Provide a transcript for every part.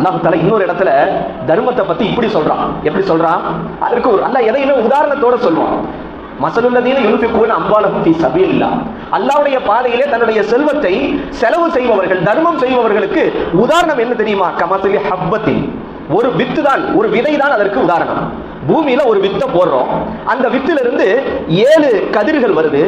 அல்லாஹ் தலை இன்னொரு இடத்துல தர்மத்தை பத்தி இப்படி சொல்றான். எப்படி சொல்றான்? அதற்கு ஒரு அல்லாஹ் எதையுமே உதாரணத்தோட சொல்லுவான். மசலுள்ளதீன யுன்ஃபிகூன அம்வாலஹும் ஃபீ சபீலில்லாஹ். அல்லாஹ்வுடைய பாதையிலே தன்னுடைய செல்வத்தை செலவு செய்பவர்கள் தர்மம் செய்பவர்களுக்கு உதாரணம் என்ன தெரியுமா? கமசலி ஹப்பத்தின். ஒரு வித்து தான் ஒரு விதை தான் அதற்கு உதாரணம். பூமியில ஒரு வித்தை போடுறோம். அந்த வித்துல இருந்து ஏழு கதிர்கள் வருது.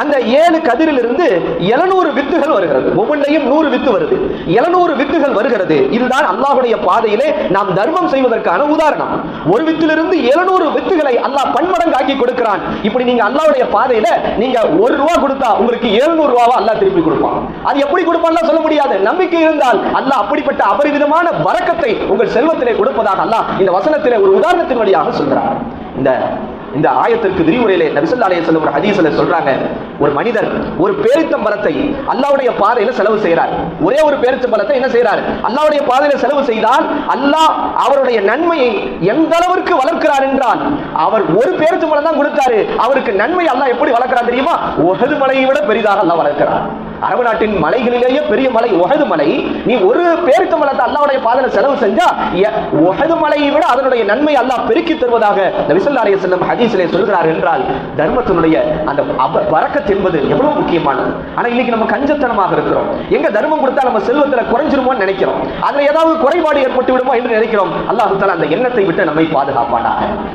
அந்த ஏழு கதிரில் இருந்து எழுநூறு வித்துகள் வருகிறது. ஒவ்வொன்றையும் நூறு வித்து வருது. எழுநூறு வித்துகள் வருகிறது. இதுதான் அல்லாஹுடைய பாதையிலே நாம் தர்மம் செய்வதற்கான உதாரணம். ஒரு வித்திலிருந்து எழுநூறு வித்துகளை அல்லாஹ் பன்மடங்காக்கி கொடுக்கிறான். இப்படி நீங்க அல்லாவுடைய பாதையில நீங்க ஒரு ரூபா கொடுத்தா உங்களுக்கு எழுநூறு ரூபாவா அல்லாஹ் திருப்பி கொடுப்பான். அது எப்படி கொடுப்பான் சொல்ல முடியாது. நம்பிக்கை இருந்தால் அல்லாஹ் அப்படிப்பட்ட அபரிவிதமான வரக்கத்தை உங்கள் செல்வத்திலே கொடுப்பதாக அல்லாஹ் இந்த வசனத்திலே ஒரு உதாரணத்தின் வழியாக சொல்றார் இந்த இந்த ஆயத்திற்கு விரிவுரையிலே நபிசல்லா அலைய செல்லும் ஒரு ஹதீஸ்ல சொல்றாங்க. ஒரு மனிதர் ஒரு பேரித்தம்பரத்தை அல்லாவுடைய பாதையில செலவு செய்கிறார் ஒரே ஒரு பேரித்தம்பரத்தை என்ன செய்கிறார் அல்லாவுடைய பாதையில செலவு செய்தால் அல்லாஹ் அவருடைய நன்மையை எந்த அளவிற்கு வளர்க்கிறார் என்றால் அவர் ஒரு பேரித்தம்பரம் தான் கொடுத்தாரு. அவருக்கு நன்மை அல்லாஹ் எப்படி வளர்க்கிறார் தெரியுமா? உஹது மலையை விட பெரிதாக அல்லாஹ் வளர்க்கிறார் அரபு நாட்டின் மலைகளிலேயே பெரிய மலை உகது மலை. நீ ஒரு பேருக்கு மலத்தை அல்லாவுடைய பாதையில செலவு செஞ்சா எ- மலையை விட அதனுடைய நன்மை அல்லாஹ் பெருக்கி தருவதாக நபிசல்லா அலைஹி வஸல்லம் ஹதீஸிலே சொல்கிறார் என்றால் தர்மத்தினுடைய அந்த அப- வரக்கத் என்பது எவ்வளவு முக்கியமானது? ஆனா இன்னைக்கு நம்ம கஞ்சத்தனமாக இருக்கிறோம். எங்க தர்மம் கொடுத்தா நம்ம செல்வத்துல குறைஞ்சிருமோன்னு நினைக்கிறோம். அதுல ஏதாவது குறைபாடு ஏற்பட்டு விடுமோ என்று நினைக்கிறோம். அல்லாஹ் அந்த எண்ணத்தை விட்டு நம்மை பாதுகாப்பானாக.